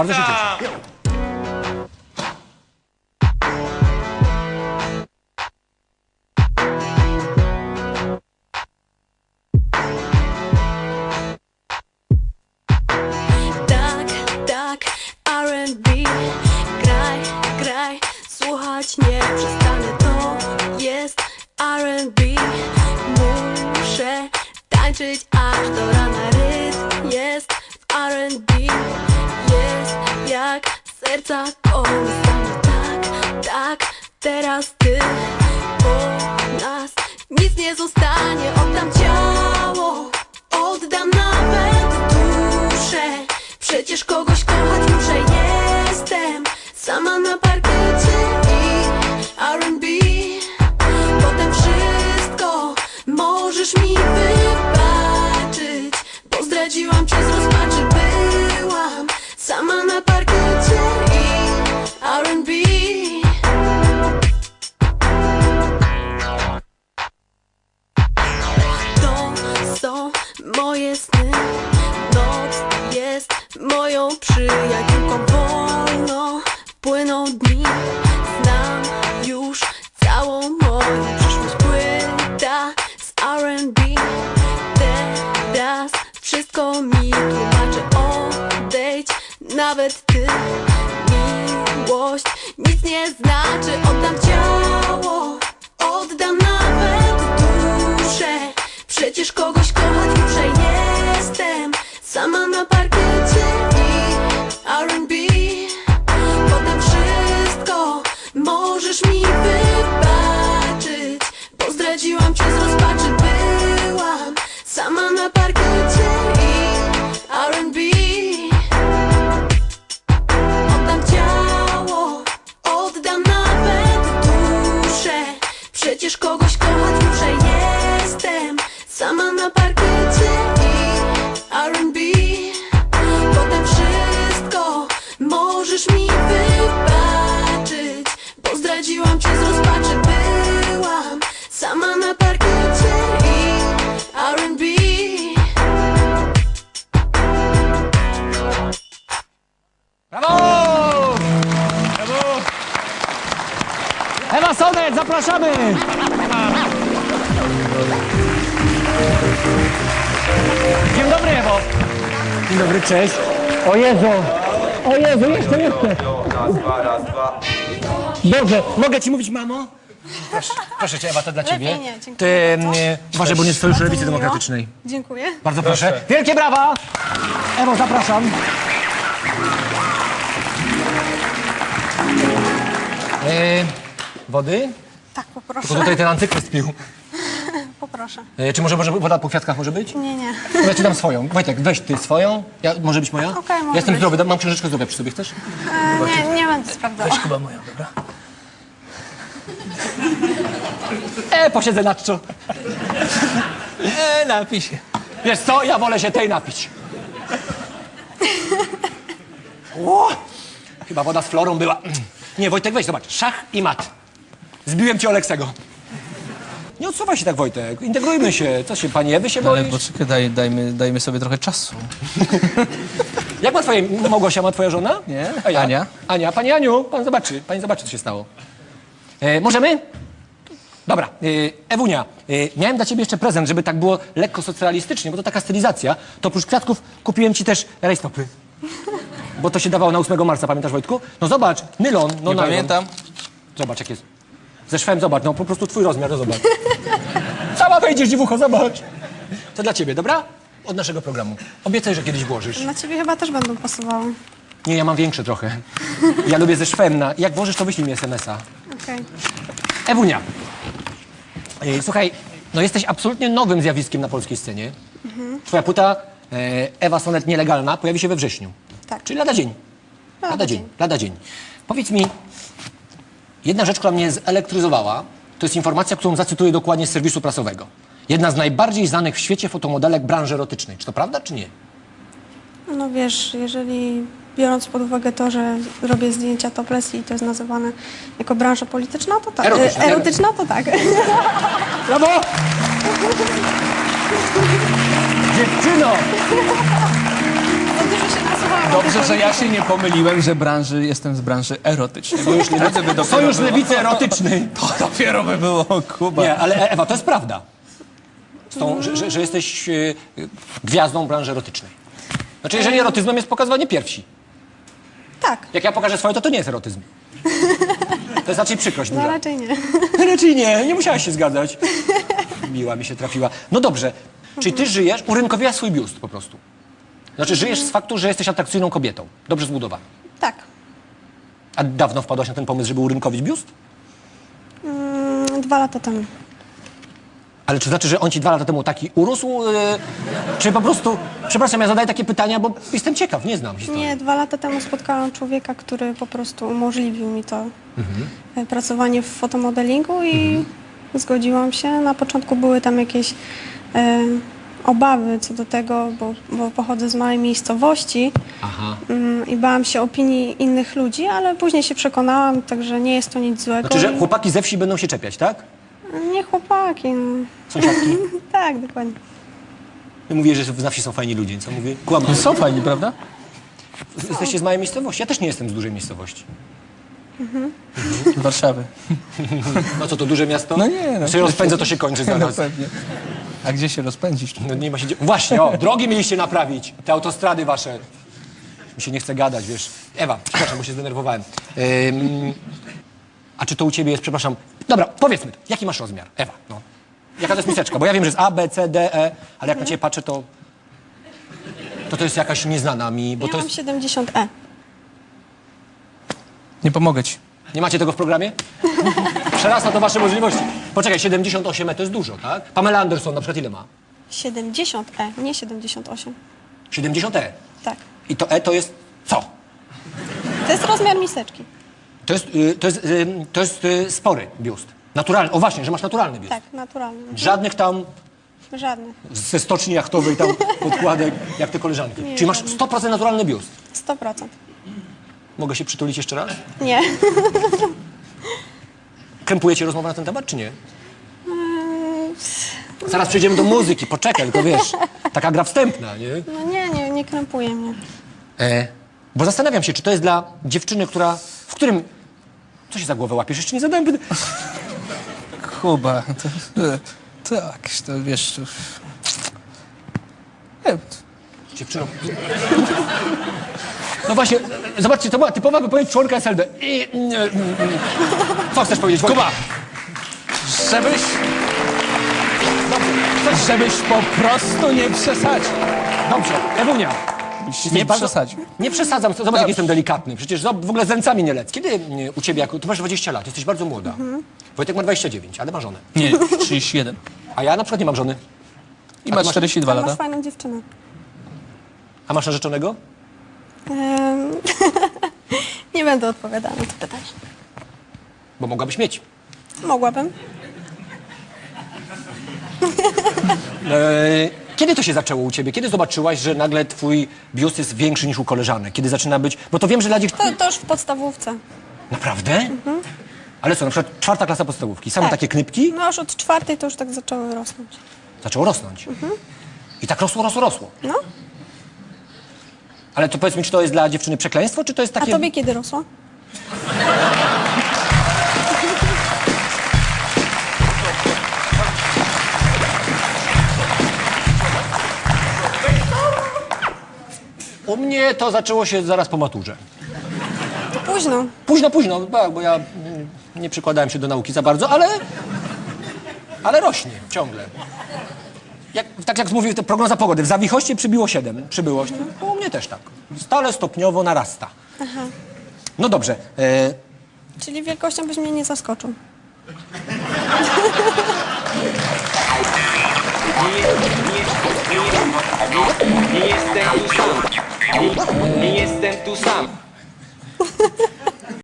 Bardzo się cieszę. Tak, tak, R&B Graj, graj, słuchać nie przestanę. To jest R&B Muszę tańczyć serca kołysanie Tak, tak, teraz ty Po nas nic nie zostanie Oddam ciało, oddam nawet duszę. Przecież kogoś kochać muszę Jestem sama na parkiecie i R&B Potem wszystko możesz mi wybaczyć Bo zdradziłam cię z rozpaczy Byłam sama na parkiecie znaczy Oddam ciało Oddam nawet duszę. Przecież kogoś kochać muszę Jestem. Sama na parkiecie Ewa Sonet, zapraszamy! Dzień dobry, Ewo. Dzień dobry, cześć. O Jezu! O Jezu, jeszcze, jeszcze! Raz, dwa, raz, dwa. Dobrze, mogę ci mówić, mamo? Proszę, proszę cię, Ewa, to dla ciebie. nie, dziękuję Ty, nie, uważaj, bo nie jest Sojuszu Lewicy miło. Demokratycznej. Dziękuję. Bardzo proszę. Wielkie brawa! Ewo, zapraszam. E, wody? Tak, Bo poproszę. tutaj ten antykryst pił. Poproszę. E, czy może, może woda po kwiatkach może być? Nie, nie. To Ja ci dam swoją. Wojtek, weź ty swoją. Ja, może być moja? Okej, może ja jestem być. zdrowy, dam- mam książeczkę zdrowia przy sobie, chcesz? E, nie, nie będę sprawdzała. Chyba moja, dobra? E, posiedzę na czczo. E, napij się. Wiesz co, ja wolę się tej napić. O, chyba woda z florą była. Nie, Wojtek, weź, zobacz. Szach i mat. Zbiłem ci Oleksego. Nie odsuwaj się tak, Wojtek. Integrujmy się. Co się, pani Ewy się Ale boisz? poczekaj, daj, dajmy, dajmy sobie trochę czasu. Jak ma twoje... Małgosia ma twoja żona? Nie. A ja? Ania? Ania, pani Aniu, pan zobaczy, pani zobaczy, co się stało. E, możemy? Dobra, e, Ewunia, e, miałem dla ciebie jeszcze prezent, żeby tak było lekko socjalistycznie, bo to taka stylizacja. To oprócz kwiatków kupiłem ci też rajstopy. Bo to się dawało na 8 marca, pamiętasz Wojtku? No zobacz, nylon, no Nie nylon. pamiętam. Zobacz jak jest. Ze szwem, zobacz, no po prostu twój rozmiar, no zobacz. Cała wejdziesz dziewucho, zobacz. To dla ciebie, dobra? Od naszego programu. Obiecaj, że kiedyś włożysz. Na ciebie chyba też będą pasowały. Nie, ja mam większe trochę. Ja lubię ze szwem na... Jak włożysz, to wyślij mi SMS-a. Okej. Ewunia. Ej, słuchaj, no jesteś absolutnie nowym zjawiskiem na polskiej scenie. Twoja płyta e, Ewa Sonet Nielegalna pojawi się we wrześniu. Tak. Czyli lada dzień. Lada, Lada dzień. dzień. Lada dzień. Powiedz mi, jedna rzecz, która mnie zelektryzowała, to jest informacja, którą zacytuję dokładnie z serwisu prasowego. Jedna z najbardziej znanych w świecie fotomodelek branży erotycznej. Czy to prawda, czy nie? No wiesz, jeżeli biorąc pod uwagę to, że robię zdjęcia topless i to jest nazywane jako branża polityczna, to tak. Erotyczna, E, erotyczna to tak. Brawo! Dziewczyno! Dobrze, że ja się nie pomyliłem, że branży, jestem z branży erotycznej. Bo już lewicy by dopiero Sojusz było. Lewicy Erotyczny. To dopiero by było, Kuba. Nie, ale Ewa, to jest prawda. Z tą, że, że, że jesteś e, gwiazdą branży erotycznej. Znaczy, jeżeli erotyzmem jest pokazywanie piersi. Tak, Jak ja pokażę swoje, to to nie jest erotyzm. To jest raczej przykrość no duża. raczej nie. Raczej nie, nie musiałaś się zgadzać. Miła mi się trafiła. No dobrze, czyli ty żyjesz, urynkowiłaś swój biust po prostu. Znaczy, żyjesz z faktu, że jesteś atrakcyjną kobietą. Dobrze zbudowaną. Tak. A dawno wpadłaś na ten pomysł, żeby urynkowić biust? Mm, Dwa lata temu. Ale czy znaczy, że on ci dwa lata temu taki urósł? Yy, czy po prostu... Przepraszam, ja zadaję takie pytania, bo jestem ciekaw, nie znam historii. Nie, dwa lata temu spotkałam człowieka, który po prostu umożliwił mi to e, pracowanie w fotomodelingu i zgodziłam się. Na początku były tam jakieś e, obawy co do tego, bo, bo pochodzę z małej miejscowości Aha. mm, i bałam się opinii innych ludzi, ale później się przekonałam, także nie jest to nic złego. Znaczy, że chłopaki ze wsi będą się czepiać, tak? Nie chłopaki. No. Sąsiadki? tak, dokładnie. Ty mówisz, że na wsi są fajni ludzie, co mówię? Kłamam. Są fajni, prawda? Jesteście z małej miejscowości. Ja też nie jestem z dużej miejscowości. Warszawy. No co, to duże miasto? No nie, no. Się rozpędzę, to się kończy No zaraz. pewnie. A gdzie się rozpędzisz? No nie ma się... gdzie- Właśnie, o, drogi mieliście naprawić. Te autostrady wasze. Mi się nie chce gadać, wiesz. Ewa, przepraszam, bo się zdenerwowałem. Ym, a czy to u ciebie jest, przepraszam... Dobra, powiedzmy, to, jaki masz rozmiar? Ewa, no. Jaka to jest miseczka? Bo ja wiem, że jest A, B, C, D, E, ale jak na ciebie patrzę, to... To to jest jakaś nieznana mi, bo Ja to mam jest... 70E. Nie pomogę ci. Nie macie tego w programie? Przerasta to wasze możliwości. Poczekaj, 78 E to jest dużo, tak? Pamela Anderson na przykład ile ma? 70E, nie 78. 70 E. Tak. I to E to jest co? To jest rozmiar miseczki. To jest, y, to jest, y, to jest y, spory biust. Naturalny. O właśnie, że masz naturalny biust. Tak, naturalny. Żadnych tam Żadnych. ze stoczni jachtowej tam podkładek, jak te koleżanki. Czyli masz żadnych. 100% naturalny biust. 100%. Mogę się przytulić jeszcze raz? Nie. Krępujecie rozmowę na ten temat, czy nie? Zaraz przejdziemy do muzyki, poczekaj, tylko wiesz, taka gra wstępna, nie? No nie, nie, nie krępuje mnie. E, bo zastanawiam się, czy to jest dla dziewczyny, która... W którym... Co się za głowę łapiesz? Jeszcze nie zadałem pytania. Kuba, to, tak, to wiesz... To... Nie, Dziewczyno. No właśnie, zobaczcie, to była typowa wypowiedź członka SLD. I, mm, mm. Co chcesz powiedzieć? Kuba! żebyś... Żebyś po prostu nie przesadził. Dobrze, Ewunia. Nie bardzo- przesadził. Nie przesadzam, zobacz jak Dobrze. jestem delikatny. Przecież w ogóle z ręcami nie lec. Kiedy mm, u ciebie, jako, ty masz 20 lat, jesteś bardzo młoda. Wojtek ma 29, ale ma żonę. Nie, 31. A ja na przykład nie mam żony. I ma 42 A masz lata. fajną dziewczynę. A masz narzeczonego? Em, nie będę odpowiadała na to pytanie. Bo mogłabyś mieć. Mogłabym. E, kiedy to się zaczęło u ciebie? Kiedy zobaczyłaś, że nagle twój biust jest większy niż u koleżanek? Kiedy zaczyna być... Bo to wiem, że dla dziewczyn... To, to już w podstawówce. Naprawdę? Ale co, na przykład czwarta klasa podstawówki, same Tak. takie knypki No już od czwartej to już tak zaczęły rosnąć. zaczęło rosnąć. I tak rosło, rosło, rosło. No. Ale to powiedz mi, czy to jest dla dziewczyny przekleństwo, czy to jest A takie... tobie kiedy rosło? U mnie to zaczęło się zaraz po maturze. To późno. Późno, późno, tak, bo ja mm, nie przykładałem się do nauki za bardzo, ale... Ale rośnie ciągle. Jak, tak jak mówił te prognoza pogody, w Zawichoście przybiło 7, przybyłość. No, u mnie też tak. Stale stopniowo narasta. No dobrze. E, Czyli wielkością byś mnie nie zaskoczył. Nie jestem tu sam. Nie, nie jestem tu sam.